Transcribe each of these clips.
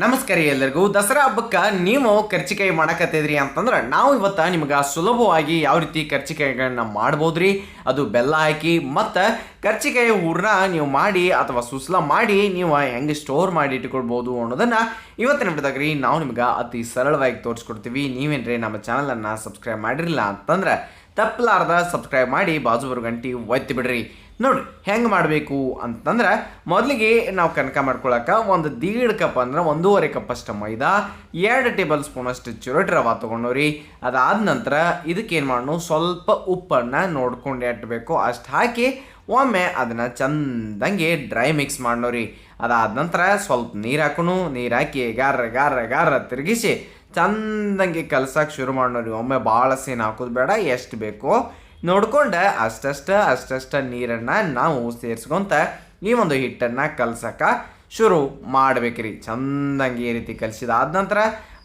ನಮಸ್ಕಾರ ಎಲ್ಲರಿಗೂ. ದಸರಾ ಹಬ್ಬಕ್ಕೆ ನೀವು ಕರ್ಚಿಕಾಯಿ ಮಾಡಕತ್ತಿದ್ರಿ ಅಂತಂದ್ರೆ ನಾವು ಇವತ್ತು ನಿಮ್ಗೆ ಸುಲಭವಾಗಿ ಯಾವ ರೀತಿ ಕರ್ಚಿಕಾಯಿಗಳನ್ನ ಮಾಡ್ಬೋದ್ರಿ? ಅದು ಬೆಲ್ಲ ಹಾಕಿ ಮತ್ತು ಕರ್ಚಿಕಾಯಿ ಹೂರ್ಣ ನೀವು ಮಾಡಿ ಅಥವಾ ಸುಸ್ಲ ಮಾಡಿ ನೀವು ಹೆಂಗೆ ಸ್ಟೋರ್ ಮಾಡಿ ಇಟ್ಕೊಳ್ಬೋದು ಅನ್ನೋದನ್ನು ಇವತ್ತಿನ ಬಿಡ್ತಾಗ ರೀ ನಾವು ನಿಮ್ಗೆ ಅತಿ ಸರಳವಾಗಿ ತೋರಿಸ್ಕೊಡ್ತೀವಿ. ನೀವೇನ್ರಿ ನಮ್ಮ ಚಾನಲನ್ನು ಸಬ್ಸ್ಕ್ರೈಬ್ ಮಾಡಿರಲಿಲ್ಲ ಅಂತಂದ್ರೆ ತಪ್ಪಲಾರ್ದ ಸಬ್ಸ್ಕ್ರೈಬ್ ಮಾಡಿ ಬಾಜು ಬರೋ ಗಂಟೆ ಒತ್ತಿ ಬಿಡ್ರಿ. ನೋಡ್ರಿ ಹೆಂಗೆ ಮಾಡಬೇಕು ಅಂತಂದ್ರೆ, ಮೊದಲಿಗೆ ನಾವು ಕನಕ ಮಾಡ್ಕೊಳಕ್ಕೆ ಒಂದು ದೀಡ್ ಕಪ್ ಅಂದ್ರೆ ಒಂದೂವರೆ ಕಪ್ ಅಷ್ಟು ಮೈದಾ, ಎರಡು ಟೇಬಲ್ ಸ್ಪೂನ್ ಅಷ್ಟು ಚುರಟಿ ರವೆ ತೊಗೊಂಡವ್ರಿ. ಅದಾದ ನಂತರ ಇದಕ್ಕೇನು ಮಾಡೋಣ ಸ್ವಲ್ಪ ಉಪ್ಪನ್ನು ನೋಡ್ಕೊಂಡು ಇಟ್ಬೇಕು. ಅಷ್ಟು ಹಾಕಿ ಒಮ್ಮೆ ಅದನ್ನು ಚಂದಂಗೆ ಡ್ರೈ ಮಿಕ್ಸ್ ಮಾಡೋರಿ ಅದಾದ ನಂತರ ಸ್ವಲ್ಪ ನೀರು ಹಾಕೋಣ ನೀರು ಹಾಕಿ ಗಾರ ಗಾರ ಗಾರ ತಿರುಗಿಸಿ ಚಂದಂಗೆ ಕಲ್ಸಕ್ಕೆ ಶುರು ಮಾಡೋರಿ ಒಮ್ಮೆ ಭಾಳ ಸೀನ್ ಹಾಕೋದು ಬೇಡ, ಎಷ್ಟು ಬೇಕೋ? ನೋಡ್ಕೊಂಡು, ಅಷ್ಟಷ್ಟ ಅಷ್ಟಷ್ಟ ನೀರನ್ನು ನಾವು ಸೇರಿಸ್ಕೊಂತ ಈ ಒಂದು ಹಿಟ್ಟನ್ನು ಕಲ್ಸಕ್ಕೆ ಶುರು ಮಾಡ್ಬೇಕ್ರಿ. ಚಂದಂಗೆ ಈ ರೀತಿ ಕಲಿಸಿದಾದ ನಂತರ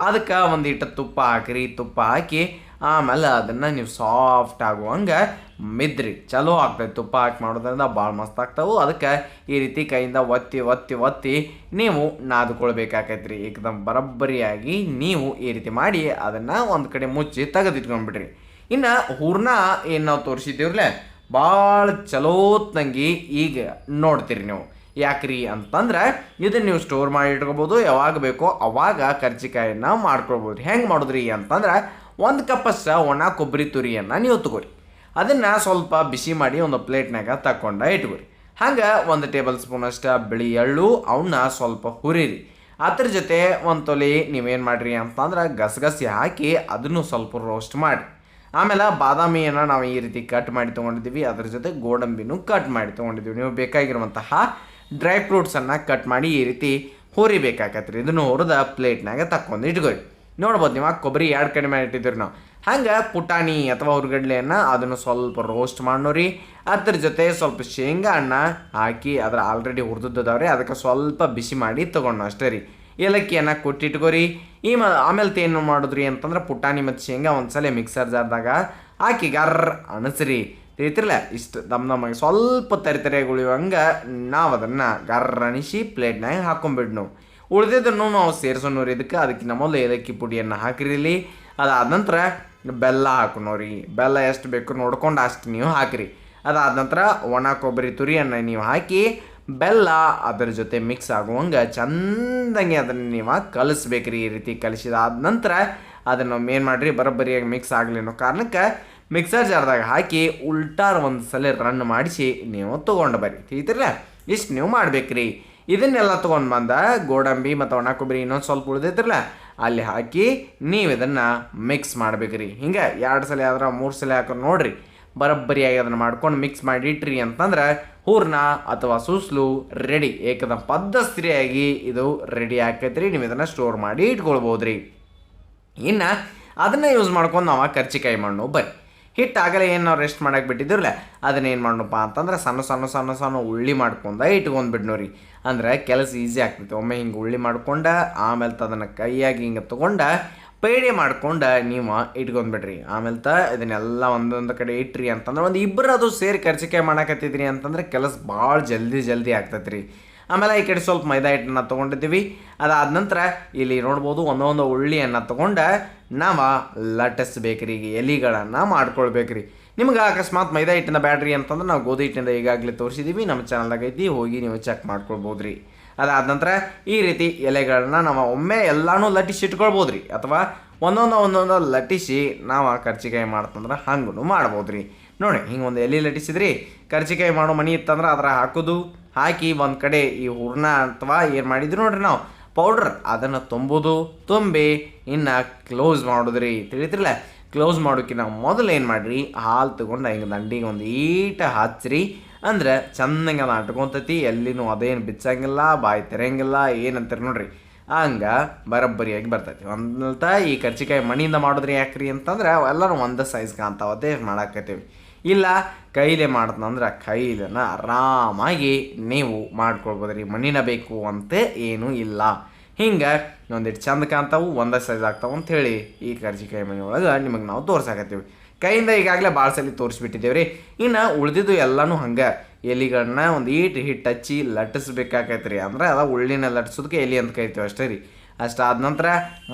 ಅದಕ್ಕೆ ಒಂದು ಹಿಟ್ಟು ತುಪ್ಪ ಹಾಕಿರಿ, ತುಪ್ಪ ಹಾಕಿ ಆಮೇಲೆ ಅದನ್ನು ನೀವು ಸಾಫ್ಟ್ ಆಗುವಂಗೆ ಮಿದ್ರಿ. ಚಲೋ ಆಗ್ತೈತೆ ತುಪ್ಪ ಹಾಕಿ ಮಾಡೋದ್ರಿಂದ ಭಾಳ ಮಸ್ತ್ ಆಗ್ತಾವೆ. ಅದಕ್ಕೆ ಈ ರೀತಿ ಕೈಯಿಂದ ಒತ್ತಿ ಒತ್ತಿ ಒತ್ತಿ ನೀವು ನಾದ್ಕೊಳ್ಬೇಕಾಕೈತ್ರಿ. ಏಕದಮ್ ಬರಬ್ಬರಿಯಾಗಿ ನೀವು ಈ ರೀತಿ ಮಾಡಿ ಅದನ್ನು ಒಂದು ಕಡೆ ಮುಚ್ಚಿ ತೆಗೆದಿಟ್ಕೊಂಡ್ಬಿಡ್ರಿ. ಇನ್ನು ಹೂರ್ಣ ಏನು ನಾವು ತೋರಿಸಿದ್ದೀವ್ರಲ್ಲೇ ಭಾಳ ಚಲೋತ್ನಂಗಿ ಈಗ ನೋಡ್ತೀರಿ ನೀವು. ಯಾಕ್ರಿ ಅಂತಂದ್ರೆ ಇದನ್ನ ನೀವು ಸ್ಟೋರ್ ಮಾಡಿ ಇಟ್ಕೋಬೋದು, ಯಾವಾಗ ಬೇಕೋ ಅವಾಗ ಕರ್ಜಿಕಾಯಿನ ಮಾಡ್ಕೊಳ್ಬೋದು ಹೆಂಗೆ ಮಾಡೋದ್ರಿ ಅಂತಂದ್ರೆ ಒಂದು ಕಪ್ಪಸ ಒಣ ಕೊಬ್ಬರಿ ತುರಿಯನ್ನು ನೀವು ತಗೋರಿ. ಅದನ್ನು ಸ್ವಲ್ಪ ಬಿಸಿ ಮಾಡಿ ಒಂದು ಪ್ಲೇಟ್ನಾಗ ತಗೊಂಡ ಇಟ್ಕೊರಿ. ಹಂಗೆ ಒಂದು ಟೇಬಲ್ ಸ್ಪೂನ್ ಅಷ್ಟ ಬಿಳಿ ಎಳ್ಳು ಅವನ್ನ ಸ್ವಲ್ಪ ಹುರಿರಿ. ಅದ್ರ ಜೊತೆ ಒಂದು ತೊಲೆ ನೀವೇನು ಮಾಡಿರಿ ಅಂತಂದ್ರೆ ಗಸಗಸಿ ಹಾಕಿ ಅದನ್ನು ಸ್ವಲ್ಪ ರೋಸ್ಟ್ ಮಾಡಿ ಆಮೇಲೆ ಬಾದಾಮಿಯನ್ನು ನಾವು ಈ ರೀತಿ ಕಟ್ ಮಾಡಿ ತೊಗೊಂಡಿದ್ದೀವಿ. ಅದ್ರ ಜೊತೆ ಗೋಡಂಬಿನೂ ಕಟ್ ಮಾಡಿ ತೊಗೊಂಡಿದ್ದೀವಿ. ನೀವು ಬೇಕಾಗಿರುವಂತಹ ಡ್ರೈ ಫ್ರೂಟ್ಸನ್ನು ಕಟ್ ಮಾಡಿ ಈ ರೀತಿ ಹುರಿಬೇಕಾಗತ್ತೆ. ರೀ ಇದನ್ನು ಹುರಿದ ಪ್ಲೇಟ್ನಾಗ ತಕ್ಕೊಂಡು ಇಟ್ಕೊಳ್ಳಿ. ನೋಡ್ಬೋದು ನೀವು, ಆ ಕೊಬ್ಬರಿ ಎರಡು ಕಡಿಮೆ ಇಟ್ಟಿದ್ದೀರಿ ನಾವು. ಹಂಗೆ ಪುಟಾಣಿ ಅಥವಾ ಹುರ್ಗಡ್ಲೆಯನ್ನು ಅದನ್ನು ಸ್ವಲ್ಪ ರೋಸ್ಟ್ ಮಾಡೋರಿ ಅದ್ರ ಜೊತೆ ಸ್ವಲ್ಪ ಶೇಂಗಾ ಅಣ್ಣ ಹಾಕಿ ಅದರ ಆಲ್ರೆಡಿ ಹುರಿದದ್ದವ್ರಿ, ಅದಕ್ಕೆ ಸ್ವಲ್ಪ ಬಿಸಿ ಮಾಡಿ ತೊಗೊಂಡು ಅಷ್ಟೇ ರೀ. ಏಲಕ್ಕಿಯನ್ನು ಕೊಟ್ಟಿಟ್ಕೋರಿ. ಈ ಮ, ಆಮೇಲೆ ತೇನು ಮಾಡಿದ್ರಿ ಅಂತಂದ್ರೆ ಪುಟಾಣಿ ಮತ್ತು ಶೇಂಗಾ ಒಂದು ಸಲ ಮಿಕ್ಸರ್ ಜಾರ್ದಾಗ ಹಾಕಿ ಗರ್ ಅಣಸ್ರಿ. ತಿಳಿತಿರಲ್ಲ ಇಷ್ಟು ದಮ್ ದಮ್ಮಾಗಿ ಸ್ವಲ್ಪ ತರಿ ತರಿಯಾಗಿ ಉಳಿಯುವಂಗೆ ನಾವು ಅದನ್ನು ಗರ್ರಣಿಸಿ ಪ್ಲೇಟ್ನಾಗ ಹಾಕೊಂಬಿಡ್ ನಾವು. ಉಳಿದಿದ್ದನ್ನು ನಾವು ಸೇರಿಸೋಣವ್ರಿ ಇದಕ್ಕೆ. ಅದಕ್ಕೆ ಮೊದಲು ಏಲಕ್ಕಿ ಪುಡಿಯನ್ನು ಹಾಕಿರಿಲಿ. ಅದಾದ ನಂತರ ಬೆಲ್ಲ ಹಾಕೋಣವ್ರಿ. ಬೆಲ್ಲ ಎಷ್ಟು ಬೇಕು ನೋಡ್ಕೊಂಡು ಅಷ್ಟು ನೀವು ಹಾಕಿರಿ. ಅದಾದ ನಂತರ ಒಣ ಕೊಬ್ಬರಿ ತುರಿಯನ್ನು ನೀವು ಹಾಕಿ ಬೆಲ್ಲ ಅದರ ಜೊತೆ ಮಿಕ್ಸ್ ಆಗುವಂಗೆ ಚಂದಂಗೆ ಅದನ್ನು ನೀವು ಕಲಿಸ್ಬೇಕ್ರಿ ಈ ರೀತಿ ಕಲಿಸಿದಾದ ನಂತರ ಅದನ್ನು ಏನು ಮಾಡಿರಿ. ಬರೋಬ್ಬರಿಯಾಗಿ ಮಿಕ್ಸ್ ಆಗಲಿ ಅನ್ನೋ ಕಾರಣಕ್ಕೆ ಮಿಕ್ಸರ್ ಜಾರ್ದಾಗ ಹಾಕಿ ಉಲ್ಟಾರ್ ಒಂದು ಸಲ ರನ್ ಮಾಡಿಸಿ ನೀವು ತೊಗೊಂಡು ಬರ್ರಿ. ತಿಳಿತಿರಲ್ಲ ಇಷ್ಟು ನೀವು ಮಾಡ್ಬೇಕ್ರಿ. ಇದನ್ನೆಲ್ಲ ತೊಗೊಂಡು ಬಂದ ಗೋಡಂಬಿ ಮತ್ತು ಒಣ ಕೊಬ್ಬರಿ ಇನ್ನೊಂದು ಸ್ವಲ್ಪ ಉಳಿದೈತಿರಲ್ಲ ಅಲ್ಲಿ ಹಾಕಿ ನೀವು ಇದನ್ನು ಮಿಕ್ಸ್ ಮಾಡ್ಬೇಕ್ರಿ. ಹಿಂಗೆ ಎರಡು ಸಲ ಆದ್ರೆ ಮೂರು ಸಲ ಹಾಕೊಂಡು ನೋಡ್ರಿ. ಬರೋಬ್ಬರಿಯಾಗಿ ಅದನ್ನು ಮಾಡ್ಕೊಂಡು ಮಿಕ್ಸ್ ಮಾಡಿ ಇಟ್ರಿ ಅಂತಂದ್ರೆ ಹೂರ್ಣ ಅಥವಾ ಸೂಸ್ಲು ರೆಡಿ ಏಕದಂ ಪದ್ಧತಿಯಾಗಿ ಇದು ರೆಡಿ ಆಕೈತ್ರಿ. ನೀವು ಇದನ್ನು ಸ್ಟೋರ್ ಮಾಡಿ ಇಟ್ಕೊಳ್ಬೋದು ರೀ ಇನ್ನು ಅದನ್ನು ಯೂಸ್ ಮಾಡ್ಕೊಂಡು ನಾವು ಕರ್ಚಿಕಾಯಿ ಮಣ್ಣು ಬರ್ರಿ. ಹಿಟ್ಟು ಆಗಲೇ ಏನು ನಾವು ರೆಸ್ಟ್ ಮಾಡಕ್ಕೆ ಬಿಟ್ಟಿದ್ರಲ್ಲ ಅದನ್ನ ಏನು ಅಂತಂದ್ರೆ ಸಣ್ಣ ಸಣ್ಣ ಸಣ್ಣ ಸಣ್ಣ ಉಳ್ಳಿ ಮಾಡ್ಕೊಂಡ ಇಟ್ಕೊಂಡು ಬಿಡ್ನೋರಿ ಅಂದ್ರೆ ಕೆಲಸ ಈಸಿ ಆಗ್ತೈತೆ ಒಮ್ಮೆ ಹಿಂಗೆ ಉಳ್ಳಿ ಮಾಡ್ಕೊಂಡ, ಆಮೇಲೆ ಅದನ್ನು ಕೈಯಾಗಿ ಹಿಂಗೆ ತೊಗೊಂಡ, ಪೇಡೆ ಮಾಡ್ಕೊಂಡು ನೀವು ಇಟ್ಕೊಂಡ್ಬಿಡ್ರಿ. ಆಮೇಲೆ ತ ಇದನ್ನೆಲ್ಲ ಒಂದೊಂದು ಕಡೆ ಇಟ್ರಿ ಅಂತಂದ್ರೆ ಒಂದು ಇಬ್ಬರು ಅದು ಸೇರಿ ಕರ್ಚಿಕೆ ಮಾಡಕತ್ತಿದ್ರಿ ಅಂತಂದ್ರೆ ಕೆಲಸ ಭಾಳ ಜಲ್ದಿ ಜಲ್ದಿ ಆಗ್ತೈತೆ ರೀ ಆಮೇಲೆ ಈ ಕಡೆ ಸ್ವಲ್ಪ ಮೈದಾ ಹಿಟ್ಟನ್ನು ತೊಗೊಂಡಿದ್ದೀವಿ. ಅದಾದ ನಂತರ ಇಲ್ಲಿ ನೋಡ್ಬೋದು ಒಂದೊಂದು ಉಳ್ಳಿಯನ್ನು ತೊಗೊಂಡು ನಾವು ಲಟಸ್ ಈಗ ಎಲಿಗಳನ್ನು ಮಾಡ್ಕೊಳ್ಬೇಕ್ರಿ. ನಿಮ್ಗೆ ಅಕಸ್ಮಾತ್ ಮೈದಾ ಹಿಟ್ಟಿನ ಬ್ಯಾಟ್ರಿ ಅಂತಂದ್ರೆ ನಾವು ಗೋಧಿ ಹಿಟ್ಟಿಂದ ಈಗಾಗಲೇ ತೋರಿಸಿದ್ದೀವಿ ನಮ್ಮ ಚಾನಲ್ದಾಗ ಐತಿ, ಹೋಗಿ ನೀವು ಚೆಕ್ ಮಾಡ್ಕೊಳ್ಬೋದು ರೀ ಅದಾದ ನಂತರ ಈ ರೀತಿ ಎಲೆಗಳನ್ನ ನಾವು ಒಮ್ಮೆ ಎಲ್ಲನೂ ಲಟ್ಟಿಸಿ ಇಟ್ಕೊಳ್ಬೋದು ರೀ ಅಥವಾ ಒಂದೊಂದು ಒಂದೊಂದು ಲಟ್ಟಿಸಿ ನಾವು ಕರ್ಚಿಕಾಯಿ ಮಾಡ್ತಂದ್ರೆ ಹಂಗೂ ಮಾಡ್ಬೋದು ರೀ ನೋಡಿ, ಹಿಂಗೆ ಒಂದು ಎಲೆ ಲಟ್ಟಿಸಿದ್ರಿ. ಕರ್ಚಿಕಾಯಿ ಮಾಡೋ ಮನಿ ಇತ್ತಂದ್ರೆ ಅದರ ಹಾಕೋದು, ಹಾಕಿ ಒಂದು ಕಡೆ ಈ ಹೂರ್ಣ ಅಥವಾ ಏನು ಮಾಡಿದ್ರು ನೋಡ್ರಿ ನಾವು. ಪೌಡ್ರ್ ಅದನ್ನು ತುಂಬೋದು, ತುಂಬಿ, ಇನ್ನು ಕ್ಲೋಸ್ ಮಾಡೋದ್ರಿ. ತಿಳಿತಿರಲ್ಲ? ಕ್ಲೋಸ್ ಮಾಡೋಕ್ಕಿಂತ ಮೊದಲು ಏನು ಮಾಡಿರಿ? ಹಾಲು ತೊಗೊಂಡು ಹಿಂಗೆ ದಂಡಿಗೆ ಒಂದು ಈಟ ಹಚ್ಚಿರಿ ಅಂದ್ರೆ ಚೆನ್ನಾಗಿ ಅದು ಅಂಟ್ಕೊತೈತಿ. ಎಲ್ಲಿನೂ ಅದೇನು ಬಿಚ್ಚಂಗಿಲ್ಲ, ಬಾಯಿ ತೆರೆಯಂಗಿಲ್ಲ, ಏನಂತಾರೆ ನೋಡ್ರಿ? ಹಂಗೆ ಬರಬ್ಬರಿಯಾಗಿ ಬರ್ತೈತಿ. ಒಂದಂತ ಈ ಕರ್ಚಿಕಾಯಿ ಮಣಿಯಿಂದ ಮಾಡಿದ್ರಿ ಯಾಕ್ರಿ ಅಂತಂದ್ರೆ ಎಲ್ಲರೂ ಒಂದೇ ಸೈಜ್ ಕಾಣ್ತಾವತ್ತೆ, ಮಾಡಾಕತ್ತೀವಿ. ಇಲ್ಲ, ಕೈಲೇ ಮಾಡ್ತಂದ್ರೆ ಕೈಲನ್ನ ಆರಾಮಾಗಿ ನೀವು ಮಾಡ್ಕೊಳ್ಬೋದು ರೀ ಮಣ್ಣಿನ ಬೇಕು ಅಂತ ಏನೂ ಇಲ್ಲ. ಹಿಂಗೆ ಒಂದಿಟ್ಟು ಚಂದ ಕಾಣ್ತಾವು, ಒಂದೇ ಸೈಜ್ ಆಗ್ತಾವೆ ಅಂಥೇಳಿ ಈ ಕರ್ಜಿಕಾಯಿ ಮನೆ ಒಳಗೆ ನಿಮಗೆ ನಾವು ತೋರ್ಸಾಕತ್ತೀವಿ. ಕೈಯಿಂದ ಈಗಾಗಲೇ ಭಾಳ ಸಲ ತೋರಿಸ್ಬಿಟ್ಟಿದ್ದೇವೆ ರೀ ಇನ್ನು ಉಳಿದಿದ್ದು ಎಲ್ಲನೂ ಹಂಗೆ. ಎಲಿಗಳನ್ನ ಒಂದು ಈಟ್ ಹಿಟ್ಟು ಹಚ್ಚಿ ಲಟ್ಟಿಸ್ಬೇಕಾಕೈತೆ ರೀ ಅಂದ್ರೆ ಅದ ಉಳ್ಳಿನ ಲಟ್ಸೋದಕ್ಕೆ ಎಲಿ ಅಂತ ಕರಿತೀವಿ ಅಷ್ಟೇ ರೀ. ಅಷ್ಟಾದ ನಂತರ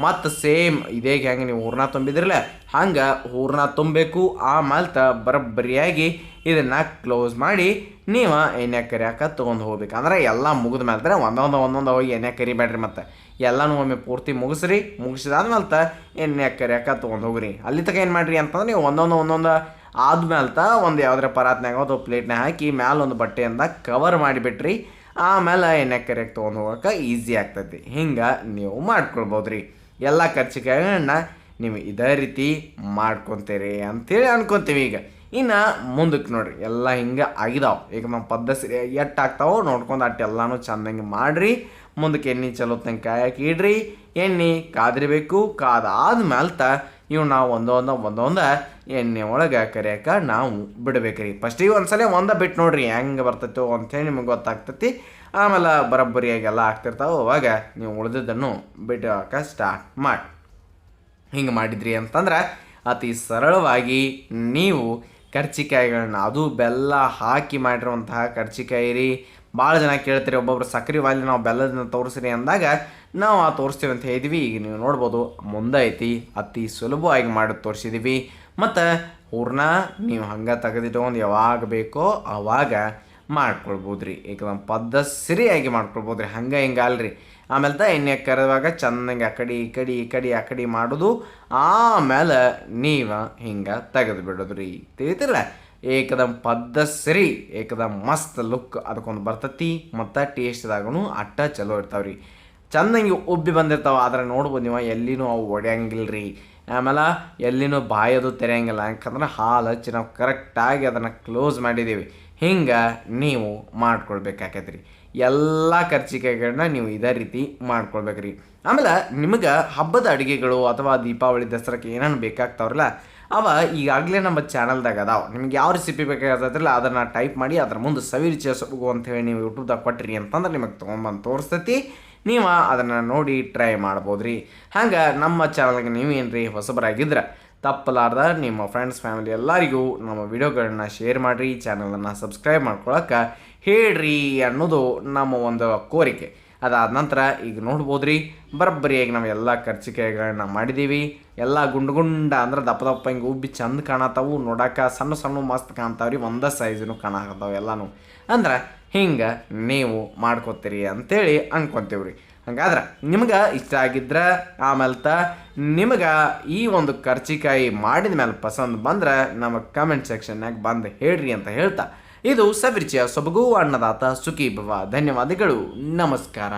ಮತ್ತು ಸೇಮ್ ಇದೇ ಹೆಂಗೆ ನೀವು ಹೂರ್ಣ ತುಂಬಿದ್ರಲ್ಲ, ಹಂಗೆ ಹೂರ್ಣ ತುಂಬಬೇಕು ಆಮೇಲೆ ಬರೋಬ್ಬರಿಯಾಗಿ ಇದನ್ನು ಕ್ಲೋಸ್ ಮಾಡಿ ನೀವು ಎಣ್ಣೆ ಕರಿಯಾಕ ತೊಗೊಂಡು ಹೋಗ್ಬೇಕು. ಅಂದ್ರೆ ಎಲ್ಲ ಮುಗಿದ ಮೇಲೆ ಒಂದೊಂದು ಒಂದೊಂದು ಹೋಗಿ ಎಣ್ಣೆ ಕರಿಬೇಡ್ರಿ ಮತ್ತು. ಎಲ್ಲನೂ ಒಮ್ಮೆ ಪೂರ್ತಿ ಮುಗಿಸ್ರಿ ಮುಗಿಸಿದಾದ್ಮೇಲೆ ಎಣ್ಣೆ ಕರಿಯಾಕ ತೊಗೊಂಡು ಹೋಗ್ರಿ. ಅಲ್ಲಿ ತನಕ ಏನು ಮಾಡಿರಿ ಅಂತಂದ್ರೆ ನೀವು ಒಂದೊಂದು ಒಂದೊಂದು ಆದ್ಮೇಲೆ ಒಂದು ಯಾವುದೇ ಪರಾತ್ನಾಗ ಅಥವಾ ಪ್ಲೇಟ್ನಾಗ ಹಾಕಿ ಮ್ಯಾಲೊಂದು ಬಟ್ಟೆಯಿಂದ ಕವರ್ ಮಾಡಿಬಿಟ್ರಿ. ಆಮೇಲೆ ಎಣ್ಣೆ ಕರೆಗೆ ತೊಗೊಂಡು ಹೋಗೋಕೆ ಈಸಿ ಆಗ್ತೈತಿ. ಹಿಂಗೆ ನೀವು ಮಾಡ್ಕೊಳ್ಬೋದು ರೀ ಎಲ್ಲ ಕರ್ಚಿಕಾಯಿಗಳನ್ನ ನೀವು ಇದೇ ರೀತಿ ಮಾಡ್ಕೊತೀರಿ ಅಂಥೇಳಿ ಅನ್ಕೊತೀವಿ ಈಗ. ಇನ್ನು ಮುಂದಕ್ಕೆ ನೋಡ್ರಿ, ಎಲ್ಲ ಹಿಂಗೆ ಆಗಿದಾವೆ. ಈಗ ನಮ್ಮ ಪದ್ಧತಿ ಎಟ್ಟು ಆಗ್ತಾವೋ ನೋಡ್ಕೊಂಡು ಅಟ್ಟು ಎಲ್ಲನೂ ಚಂದಂಗೆ ಮಾಡಿರಿ. ಮುಂದಕ್ಕೆ ಎಣ್ಣೆ ಚಲೋ ತನಕ ಕಾಯಕ್ಕೆ ಇಡ್ರಿ. ಎಣ್ಣೆ ಕಾದಿರಬೇಕು ಕಾದಾದ್ಮೇಲೆ ತ ಇವು ನಾವು ಒಂದೊಂದು ಒಂದೊಂದು ಎಣ್ಣೆ ಒಳಗೆ ಕರಿಯಕ್ಕೆ ನಾವು ಬಿಡ್ಬೇಕ್ರಿ. ಫಸ್ಟಿಗೆ ಒಂದ್ಸಲ ಒಂದ ಬಿಟ್ಟು ನೋಡ್ರಿ ಹೆಂಗೆ ಬರ್ತೈತೋ ಅಂಥೇಳಿ ನಿಮಗೆ ಗೊತ್ತಾಗ್ತೈತಿ. ಆಮೇಲೆ ಬರೋಬ್ಬರಿಯಾಗಿ ಎಲ್ಲ ಆಗ್ತಿರ್ತಾವೆ, ಅವಾಗ ನೀವು ಉಳಿದಿದ್ದನ್ನು ಬಿಡೋಕೆ ಸ್ಟಾರ್ಟ್ ಮಾಡಿ. ಹಿಂಗೆ ಮಾಡಿದ್ರಿ ಅಂತಂದ್ರೆ ಅತಿ ಸರಳವಾಗಿ ನೀವು ಕರ್ಚಿಕಾಯಿಗಳನ್ನ, ಅದು ಬೆಲ್ಲ ಹಾಕಿ ಮಾಡಿರುವಂತಹ ಕರ್ಚಿಕಾಯಿ ರೀ. ಭಾಳ ಜನ ಕೇಳ್ತೀರಿ, ಒಬ್ಬೊಬ್ರು ಸಕ್ರೆ ವಾಲಿ ನಾವು ಬೆಲ್ಲದನ್ನ ತೋರಿಸ್ರಿ ಅಂದಾಗ ನಾವು ಆ ತೋರಿಸ್ತೀವಿ ಅಂತ ಹೇಳಿದ್ವಿ. ಈಗ ನೀವು ನೋಡ್ಬೋದು ಮುಂದೆ ಐತಿ ಅತಿ ಸುಲಭವಾಗಿ ಮಾಡಿ ತೋರಿಸಿದ್ದೀವಿ ಮತ್ತು ಹೂರ್ಣ ನೀವು ಹಂಗೆ ತೆಗೆದಿಟ್ಕೊಂಡು ಯಾವಾಗ ಬೇಕೋ ಆವಾಗ ಮಾಡ್ಕೊಳ್ಬೋದು ರೀ ಏಕದಮ್ ಪದ್ದ ಸರಿಯಾಗಿ ಮಾಡ್ಕೊಳ್ಬೋದು ರೀ ಹಂಗೆ ಹಿಂಗೆ ಅಲ್ರಿ. ಆಮೇಲೆ ತ ಎಣ್ಣೆ ಕರೆದಾಗ ಚೆನ್ನಾಗಿ ಆ ಕಡೆ, ಈ ಕಡೆ ಈ ಕಡೆ, ಆ ಕಡೆ ಮಾಡೋದು. ಆಮೇಲೆ ನೀವು ಹಿಂಗೆ ತೆಗೆದು ಬಿಡೋದು ರೀ ತಿಳಿತಿರಲ್ಲ ಏಕದಮ್ ಸರಿ, ಏಕದಮ್ ಮಸ್ತ್ ಲುಕ್ ಅದಕ್ಕೊಂದು ಬರ್ತತಿ. ಮತ್ತು ಟೇಸ್ಟ್ದಾಗೂ ಅಟ್ಟ ಚಲೋ ಇರ್ತಾವ್ರಿ. ಚಂದಂಗೆ ಉಬ್ಬಿ ಬಂದಿರ್ತಾವೆ, ಆದ್ರೆ ನೋಡ್ಬೋದು ನೀವು, ಎಲ್ಲಿನೂ ಅವು ಒಡೆಯಂಗಿಲ್ಲ ರೀ ಆಮೇಲೆ ಎಲ್ಲಿನೂ ಬಾಯೋದು ತೆರೆಯಂಗಿಲ್ಲ, ಯಾಕಂದ್ರೆ ಹಾಲು ಹಚ್ಚಿ ನಾವು ಕರೆಕ್ಟಾಗಿ ಅದನ್ನು ಕ್ಲೋಸ್ ಮಾಡಿದ್ದೀವಿ. ಹಿಂಗೆ ನೀವು ಮಾಡ್ಕೊಳ್ಬೇಕಾಕೈತೆ ರೀ ಎಲ್ಲ ಖರ್ಚಿಕೆಗಳನ್ನ ನೀವು ಇದೇ ರೀತಿ ಮಾಡ್ಕೊಳ್ಬೇಕ್ರಿ. ಆಮೇಲೆ ನಿಮಗೆ ಹಬ್ಬದ ಅಡುಗೆಗಳು ಅಥವಾ ದೀಪಾವಳಿ ದಸರಾಕ್ಕೆ ಏನೇನು ಬೇಕಾಗ್ತಾವ್ರಲ್ಲ, ಅವ ಈಗಾಗಲೇ ನಮ್ಮ ಚಾನಲ್ದಾಗ ಅದಾವ. ನಿಮ್ಗೆ ಯಾವ ರೆಸಿಪಿ ಬೇಕಾಗತ್ತಲ್ಲ ಅದನ್ನು ಟೈಪ್ ಮಾಡಿ ಅದ್ರ ಮುಂದೆ ಸವಿರುಚಿ ಸೊಬಗು ಅಂತ ಹೇಳಿ ನೀವು ಯೂಟ್ಯೂಬ್ದಾಗ ಕೊಟ್ಟಿರಿ ಅಂತಂದ್ರೆ ನಿಮಗೆ ತೊಗೊಂಬಂದು ತೋರಿಸ್ತೈತಿ. ನೀವು ಅದನ್ನು ನೋಡಿ ಟ್ರೈ ಮಾಡ್ಬೋದು ರೀ ಹಂಗೆ ನಮ್ಮ ಚಾನಲ್ಗೆ ನೀವೇನು ರೀ ಹೊಸಬರಾಗಿದ್ರೆ, ತಪ್ಪಲಾರ್ದ ನಿಮ್ಮ ಫ್ರೆಂಡ್ಸ್ ಫ್ಯಾಮಿಲಿ ಎಲ್ಲರಿಗೂ ನಮ್ಮ ವಿಡಿಯೋಗಳನ್ನ ಶೇರ್ ಮಾಡಿರಿ ಚಾನಲನ್ನು ಸಬ್ಸ್ಕ್ರೈಬ್ ಮಾಡ್ಕೊಳಕ್ಕೆ ಹೇಳ್ರಿ ಅನ್ನೋದು ನಮ್ಮ ಒಂದು ಕೋರಿಕೆ. ಅದಾದ ನಂತರ ಈಗ ನೋಡ್ಬೋದು ರೀ ಬರಬ್ಬರಿಯಾಗಿ ನಾವು ಎಲ್ಲ ಖರ್ಚಿಕೆಗಳನ್ನ ಮಾಡಿದ್ದೀವಿ ಎಲ್ಲ ಗುಂಡು ಗುಂಡ ಅಂದ್ರೆ ದಪ್ಪ ದಪ್ಪ ಹಿಂಗೆ ಉಬ್ಬಿ ಚಂದ ಕಾಣತ್ತಾವು. ನೋಡಕ್ಕೆ ಸಣ್ಣ ಸಣ್ಣ ಮಸ್ತ್ ಕಾಣ್ತಾವ್ರಿ. ಒಂದೇ ಸೈಜನು ಕಾಣಕತ್ತಾವ ಎಲ್ಲಾನು. ಅಂದ್ರೆ ಹಿಂಗೆ ನೀವು ಮಾಡ್ಕೋತೀರಿ ಅಂತೇಳಿ ಅಂದ್ಕೊತೀವಿ ರೀ ಹಂಗಾದ್ರೆ ನಿಮ್ಗೆ ಇಷ್ಟ ಆಗಿದ್ರೆ ಆಮೇಲೆ ತ ನಿಮ್ಗೆ ಈ ಒಂದು ಕರ್ಚಿಕಾಯಿ ಮಾಡಿದ ಮೇಲೆ ಪಸಂದ್ ಬಂದ್ರೆ ನಮಗೆ ಕಮೆಂಟ್ ಸೆಕ್ಷನ್ನಾಗ ಬಂದು ಹೇಳ್ರಿ ಅಂತ ಹೇಳ್ತಾ. ಇದು ಸವಿರ್ಚಿಯ ಸೊಬಗು ಅನ್ನದಾತ ಸುಖಿ ಭವ ಧನ್ಯವಾದಗಳು. ನಮಸ್ಕಾರ.